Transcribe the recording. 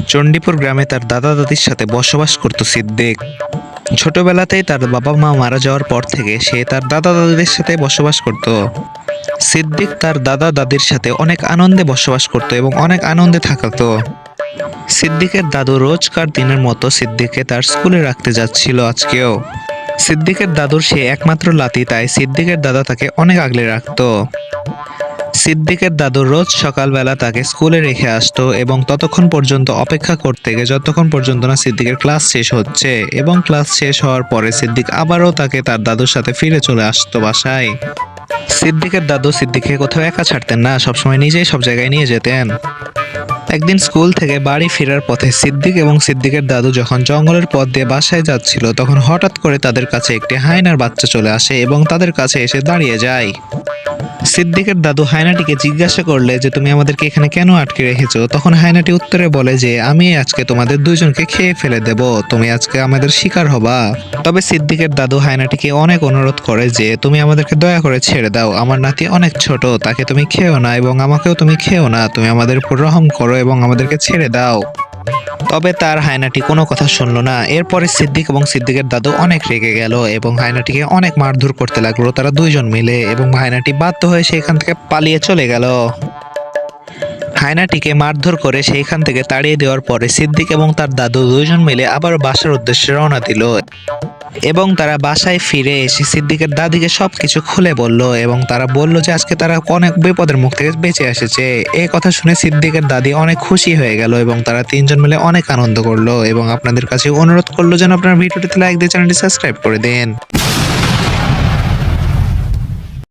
চণ্ডীপুর গ্রামে তার দাদা দাদির সাথে বসবাস করত সিদ্দিক। ছোটবেলাতেই তার বাবা মা মারা যাওয়ার পর থেকে সে তার দাদা দাদিদের সাথে বসবাস করত। সিদ্দিক তার দাদা দাদির সাথে অনেক আনন্দে বসবাস করত এবং অনেক আনন্দে থাকতো। সিদ্দিকের দাদু রোজকার দিনের মতো সিদ্দিককে তার স্কুলে রাখতে যাচ্ছিল আজকেও। সিদ্দিকের দাদুর সে একমাত্র লাতি, তাই সিদ্দিকের দাদা তাকে অনেক আগলে রাখতো। সিদ্দিকের দাদু রোজ সকালবেলা তাকে স্কুলে রেখে আসতো এবং ততক্ষণ পর্যন্ত অপেক্ষা করতে গিয়ে যতক্ষণ পর্যন্ত না সিদ্দিকের ক্লাস শেষ হচ্ছে এবং ক্লাস শেষ হওয়ার পরে সিদ্দিক আবারও তাকে তার দাদুর সাথে ফিরে চলে আসতো বাসায়। সিদ্দিকের দাদু সিদ্দিককে কোথাও একা ছাড়তেন না, সবসময় নিজেই সব জায়গায় নিয়ে যেতেন। একদিন স্কুল থেকে বাড়ি ফেরার পথে সিদ্দিক এবং সিদ্দিকের দাদু যখন জঙ্গলের পথ দিয়ে বাসায় যাচ্ছিল, তখন হঠাৎ করে তাদের কাছে একটি হায়নার বাচ্চা চলে আসে এবং তাদের কাছে এসে দাঁড়িয়ে যায়। সিদ্দিকের দাদু হায়নাটিকে জিজ্ঞাসা করলে যে তুমি আমাদেরকে এখানে কেন আটকে রেখেছো, তখন হায়নাটি উত্তরে বলে যে, আমি আজকে তোমাদের দুইজনকে খেয়ে ফেলে দেব। তুমি আজকে আমাদের শিকার হবা। তবে সিদ্দিকের দাদু হায়নাটিকে অনেক অনুরোধ করে যে, তুমি আমাদেরকে দয়া করে ছেড়ে দাও। আমার নাতি অনেক ছোট, তাকে তুমি খেও না এবং আমাকেও তুমি খেও না। তুমি আমাদের উপর রহম করো এবং আমাদেরকে ছেড়ে দাও। তবে তার হায়নাটি কোনো কথা শুনল না। এরপরে সিদ্দিক এবং সিদ্দিকের দাদু অনেক রেগে গেল এবং হায়নাটিকে অনেক মারধর করতে লাগল তারা দুইজন মিলে এবং হায়নাটি বাধ্য হয়ে সেখান থেকে পালিয়ে চলে গেল। হায়নাটিকে মারধর করে সেইখান থেকে তাড়িয়ে দেওয়ার পরে সিদ্দিক এবং তার দাদু দুজন মিলে আবার বাসার উদ্দেশ্যে রওনা দিল। এবং তারা বাসায় ফিরে এসে সিদ্দিকের দাদিকে সব কিছু খুলে বলল এবং তারা বলল যে আজকে তারা অনেক বিপদের মুখ থেকে বেঁচে এসেছে। এই কথা শুনে সিদ্দিকের দাদি অনেক খুশি হয়ে গেল এবং তারা তিনজন মিলে অনেক আনন্দ করল এবং আপনাদের কাছে অনুরোধ করল যেন আপনার ভিডিওটিতে লাইক দিয়ে চ্যানেলটি সাবস্ক্রাইব করে দেন।